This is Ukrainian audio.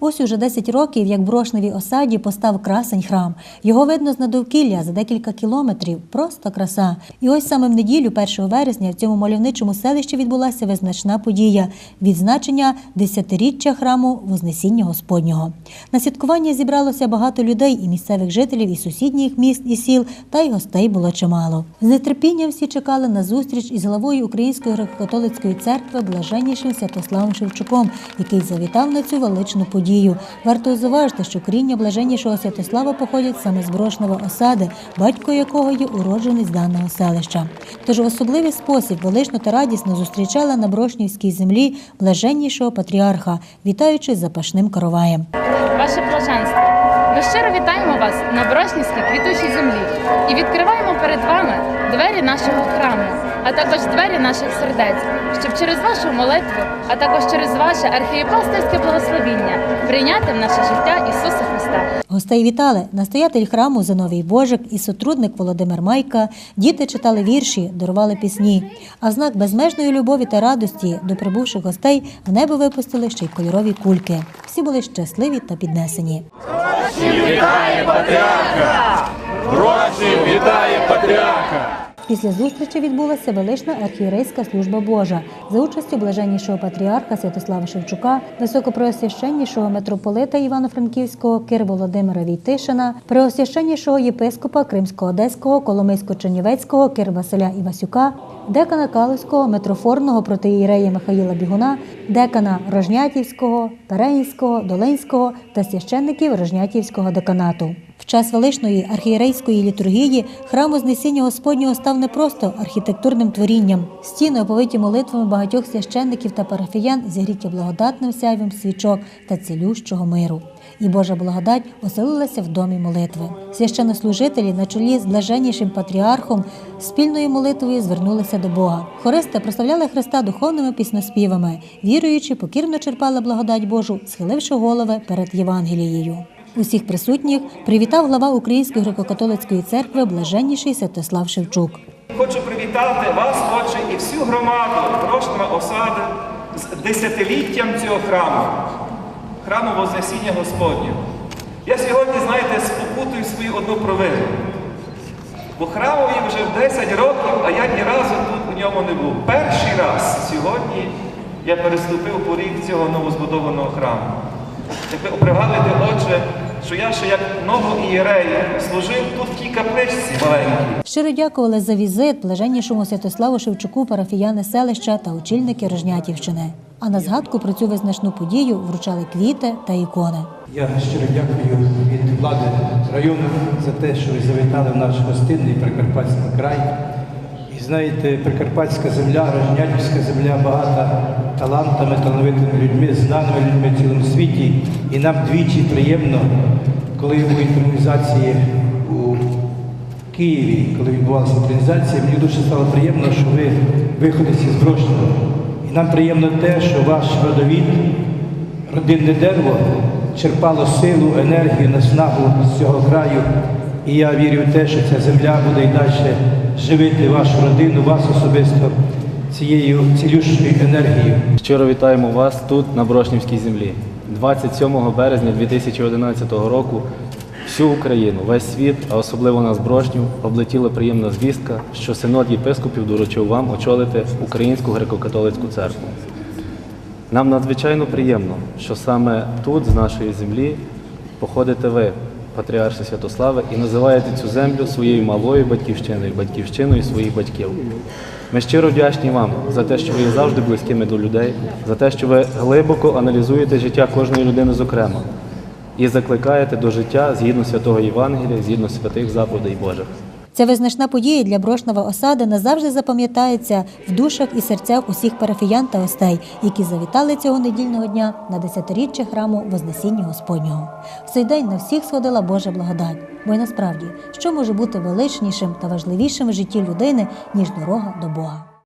Ось уже 10 років, як Брошневій осаді постав красень храм. Його видно з надовкілля за декілька кілометрів. Просто краса. І ось саме в неділю, 1 вересня, в цьому мальовничому селищі відбулася визначна подія відзначення десятиріччя храму Вознесіння Господнього. На святкування зібралося багато людей і місцевих жителів, і сусідніх міст і сіл, та й гостей було чимало. З нетерпінням всі чекали на зустріч із главою Української греко-католицької церкви блаженнішим Святославом Шевчуком, який завітав на цю величну подію. Варто зауважити, що коріння блаженнішого Святослава походять саме з Брошнева осади, батько якого є уродженець даного селища. Тож в особливий спосіб велично та радісно зустрічали на Брошнівській землі блаженнішого патріарха, вітаючи запашним короваєм. Ваше блаженство, ми щиро вітаємо вас на Брошнівській квітучій землі і відкриваємо перед вами двері нашого храму, а також двері наших сердець, щоб через вашу молитву, а також через ваше архієпостольське благословіння прийняти в наше життя Ісуса Христа. Гостей вітали настоятель храму Зиновій Божик і сотрудник Володимир Майка. Діти читали вірші, дарували пісні. А в знак безмежної любові та радості до прибувших гостей в небо випустили ще й кольорові кульки. Всі були щасливі та піднесені. Вітає патріарха! Після зустрічі відбулася велична архієрейська служба Божа за участю блаженнішого патріарха Святослава Шевчука, високопросвященнішого митрополита Івано-Франківського Кир Володимира Війтишина, преосвященнішого єпископа Кримсько-Одеського, Коломийсько-Чернівецького Кир Василя Івасюка, декана Калузького, митрофорного протиєрея Михаїла Бігуна, декана Рожнятівського, Переїнського, Долинського та священників Рожнятівського деканату. В час величної архієрейської літургії храм Вознесіння Господнього став не просто архітектурним творінням. Стіни, оповиті молитвами багатьох священників та парафіян, зігріті благодатним сяйвом свічок та цілющого миру. І Божа благодать оселилася в домі молитви. Священнослужителі на чолі з блаженнішим патріархом спільною молитвою звернулися до Бога. Хористи прославляли Христа духовними пісноспівами, віруючи, покірно черпали благодать Божу, схиливши голови перед Євангелією. Усіх присутніх привітав глава Української греко-католицької церкви блаженніший Святослав Шевчук. Хочу привітати вас, отче, і всю громаду Прошнева осади з десятиліттям цього храму, храму Вознесіння Господнього. Я сьогодні, знаєте, спокутую свою одну провину. Бо храмові вже в 10 років, а я ні разу тут у ньому не був. Перший раз сьогодні я переступив поріг цього новозбудованого храму. Як ви пригадуєте, отче, що я ще як новоієрей служив тут в тій капличці маленькій. Щиро дякували за візит блаженнішому Святославу Шевчуку, парафіяни селища та очільники Рожнятівщини. А на згадку про цю визначну подію вручали квіти та ікони. Я щиро дякую від влади району за те, що ви завітали в наш гостинний Прикарпатський край. Знаєте, Прикарпатська земля, Рожнятівська земля багата талантами, талановитими людьми, знаними людьми в цілому світі. І нам двічі приємно, коли були інтернізації у Києві, коли відбувалася інтернізація, мені дуже стало приємно, що ви виходите з Брошного. І нам приємно те, що ваш родовід родинне дерево черпало силу, енергію, наснагу з цього краю. І я вірю в те, що ця земля буде і далі живити вашу родину, вас особисто цією цілющою енергією. Щиро вітаємо вас тут, на Брошнівській землі. 27 березня 2011 року всю Україну, весь світ, а особливо нас Брошнів, облетіла приємна звістка, що синод єпископів доручив вам очолити Українську греко-католицьку церкву. Нам надзвичайно приємно, що саме тут, з нашої землі, походите ви, патріарші Святослава і називаєте цю землю своєю малою батьківщиною, батьківщиною своїх батьків. Ми щиро вдячні вам за те, що ви є завжди близькими до людей, за те, що ви глибоко аналізуєте життя кожної людини зокрема і закликаєте до життя згідно святого Євангелія, згідно святих заповідей Божих. Ця визначна подія для Брошнева осади назавжди запам'ятається в душах і серцях усіх парафіян та гостей, які завітали цього недільного дня на десятиріччя храму Вознесіння Господнього. В цей день на всіх сходила Божа благодать. Бо й насправді, що може бути величнішим та важливішим в житті людини, ніж дорога до Бога.